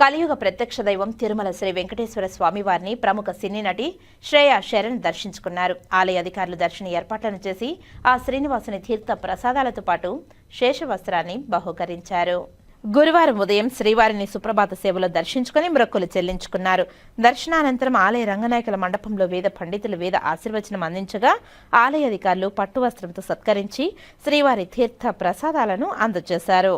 కలియుగ ప్రత్యక్ష దైవం తిరుమల శ్రీ వెంకటేశ్వర స్వామి వారిని ప్రముఖ సినీ నటి శ్రేయ శరణ్ దర్శించుకున్నారు. ఆలయ అధికారులు దర్శన ఏర్పాట్లను చేసి ఆ శ్రీనివాసుని తీర్థ ప్రసాదాలతో పాటు శేషవస్త్రాన్ని బహుకరించారు. గురువారం ఉదయం శ్రీవారిని సుప్రభాత సేవలో దర్శించుకుని మొక్కులు చెల్లించుకున్నారు. దర్శనానంతరం ఆలయ రంగనాయకుల మండపంలో వేద పండితులు వేద ఆశీర్వచనం అందించగా ఆలయ అధికారులు పట్టు వస్త్రంతో సత్కరించి శ్రీవారి తీర్థ ప్రసాదాలను అందజేశారు.